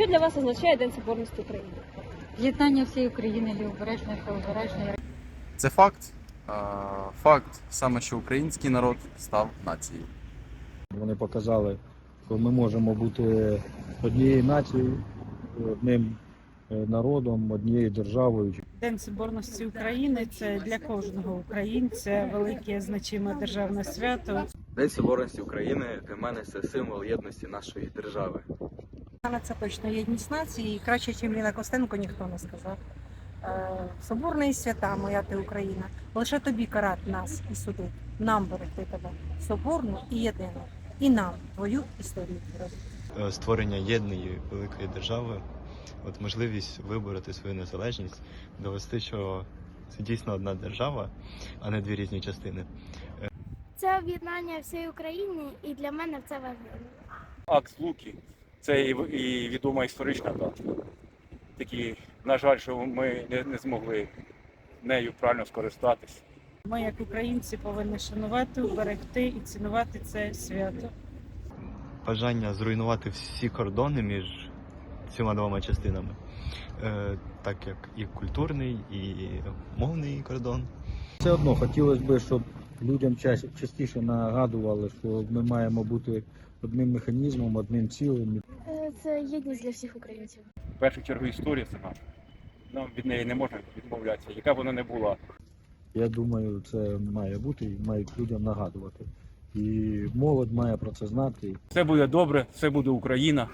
Що для вас означає День Соборності України? З'єднання всієї України лівобережної та обережної Це факт. Факт саме, що український народ став нацією. Вони показали, що ми можемо бути однією нацією, одним е, народом, однією державою. День Соборності України це для кожного українця велике значиме державне свято. День Соборності України для мене це символ єдності нашої держави. Але це точно єдність нації, і краще, ніж Ліна Костенко, ніхто не сказав. Е, Соборна свята, моя ти Україна. Лише тобі карати нас і судити, нам берегти тебе, соборну і єдину, і нам твою історію е, створення єдної великої держави, от можливість вибороти свою незалежність, довести, що це дійсно одна держава, а не дві різні частини. Це об'єднання всієї України, і для мене це важливо. акт Луки. Це і, і відома історична дата. Такі, на жаль, що ми не, не змогли нею правильно скористатись. Ми, як українці, повинні шанувати, берегти і цінувати це свято. Бажання зруйнувати всі кордони між цими двома частинами, Е, так як і культурний, і мовний кордон. Все одно хотілося б, щоб людям ча- частіше нагадували, що ми маємо бути одним механізмом, одним цілим. Е, Це єдність для всіх українців. В першу чергу історія це наша. Нам від неї не можна відмовлятися, яка б вона не була. Я думаю, це має бути і мають людям нагадувати. І молодь має про це знати. Все буде добре, все буде Україна.